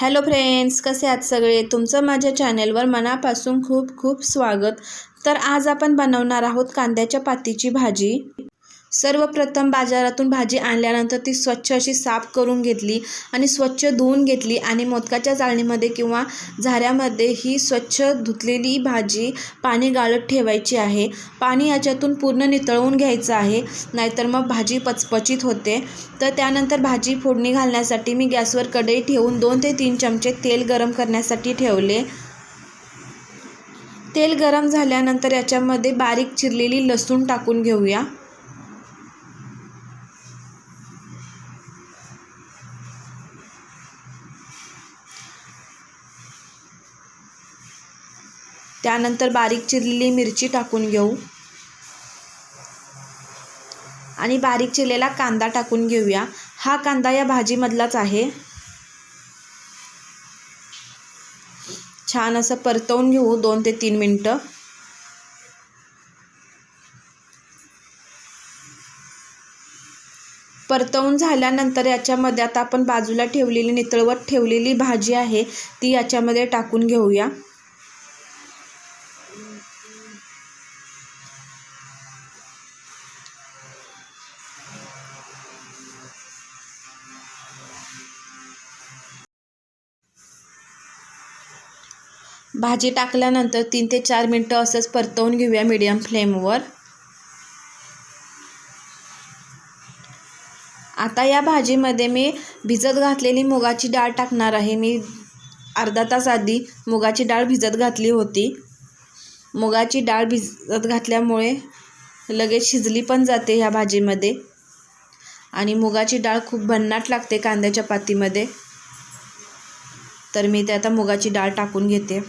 Hello friends कसे आहात सगळे? तुमचं माझ्या चॅनेलवर मनापासून खूप खूप स्वागत. तर आज आपण बनवणार आहोत कांद्याच्या पातीची भाजी. सर्वप्रथम बाजारातून भाजी आणल्यानंतर ती स्वच्छ अशी साफ करून घेतली आणि स्वच्छ धुवून घेतली आणि मोदकाच्या चाळणीमध्ये किंवा झाऱ्यामध्ये ही स्वच्छ धुतलेली भाजी पाणी गाळत ठेवायची आहे. पाणी याच्यातून पूर्ण नितळवून घ्यायचं आहे. नाहीतर मग भाजी पचपचित होते. तर त्यानंतर भाजी फोडणी घालण्यासाठी मी गॅसवर कढई ठेवून दोन ते तीन चमचे तेल गरम करण्यासाठी ठेवले. तेल गरम झाल्यानंतर याच्यामध्ये बारीक चिरलेली लसूण टाकून घेऊया. त्यानंतर बारीक चिरलेली मिरची टाकून घेऊ. आणि बारीक चिरलेला कांदा टाकून घेऊया. हा कांदा या भाजीमधलाच आहे. छान असं परतवून घेऊ दोन ते तीन मिनटं. परतवून झाल्यानंतर याच्यामध्ये आता आपण बाजूला ठेवलेली नितळवत ठेवलेली भाजी आहे ती याच्यामध्ये टाकून घेऊया. भाजी टाकल्यानंतर तीन ते चार मिनटं असंच परतवून घेऊया मीडियम फ्लेमवर आता या भाजीमध्ये मी भिजत घातलेली मुगाची डाळ टाकणार आहे. मी अर्धा तास आधी मुगाची डाळ भिजत घातली होती. मुगाची डाळ भिजत घातल्यामुळे लगेच शिजली पण जाते ह्या भाजीमध्ये. आणि मुगाची डाळ खूप भन्नाट लागते कांद्याच्या पातीमध्ये. तर मी ते आता मुगाची डाळ टाकून घेते.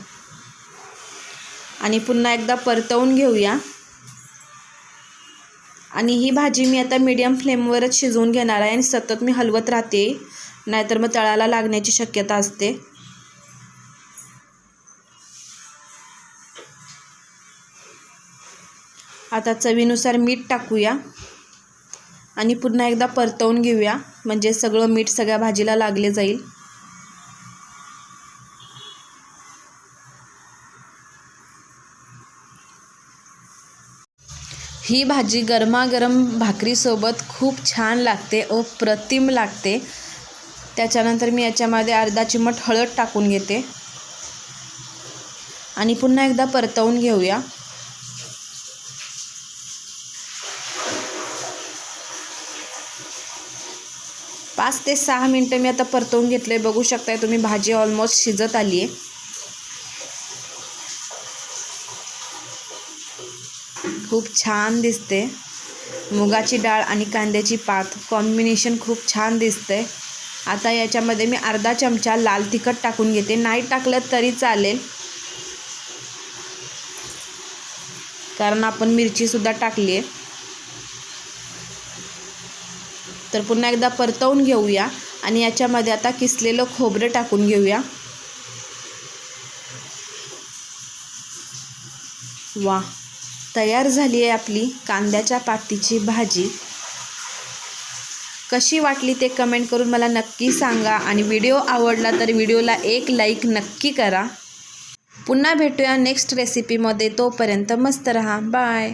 आणि पुन्हा एकदा परतवून घेऊया. आणि ही भाजी मी आता मीडियम फ्लेमवरच शिजवून घेणार आहे आणि सतत मी हलवत राहते. नाहीतर मग तळाला लागण्याची शक्यता असते. आता चवीनुसार मीठ टाकूया. आणि पुन्हा एकदा परतवून घेऊया. म्हणजे सगळं मीठ सगळ्या भाजीला लागले जाईल. ही भाजी गरमागरम भाकरीसोबत खूप छान लागते व प्रतिम लागते. त्याच्यानंतर मी याच्यामध्ये अर्धा चिमट हळद टाकून घेते. आणि पुन्हा एकदा परतवून घेऊया. पाच ते सहा मिनटं मी आता परतवून घेतलं आहे बघू शकताय तुम्ही भाजी ऑलमोस्ट शिजत आली आहे खूप छान दिसते. मुगाची डाळ आणि कांद्याची पात. कॉम्बिनेशन खूप छान दिसते आता याच्यामध्ये मी अर्धा चमचा लाल तिखट टाकून घेते. नाही टाकलं तरी चालेल. कारण आपण मिरचीसुद्धा टाकली आहे तर पुन्हा एकदा परतवून घेऊया आणि याच्यामध्ये आता किसलेलं खोबरं टाकून घेऊया. वा तयार झाली आहे आपली कांद्याच्या पातीची भाजी. कशी वाटली ते कमेंट करून मला नक्की सांगा आणि व्हिडिओ आवडला तर व्हिडिओला एक लाईक नक्की करा. पुन्हा भेटूया नेक्स्ट रेसिपीमध्ये तोपर्यंत मस्त रहा. बाय.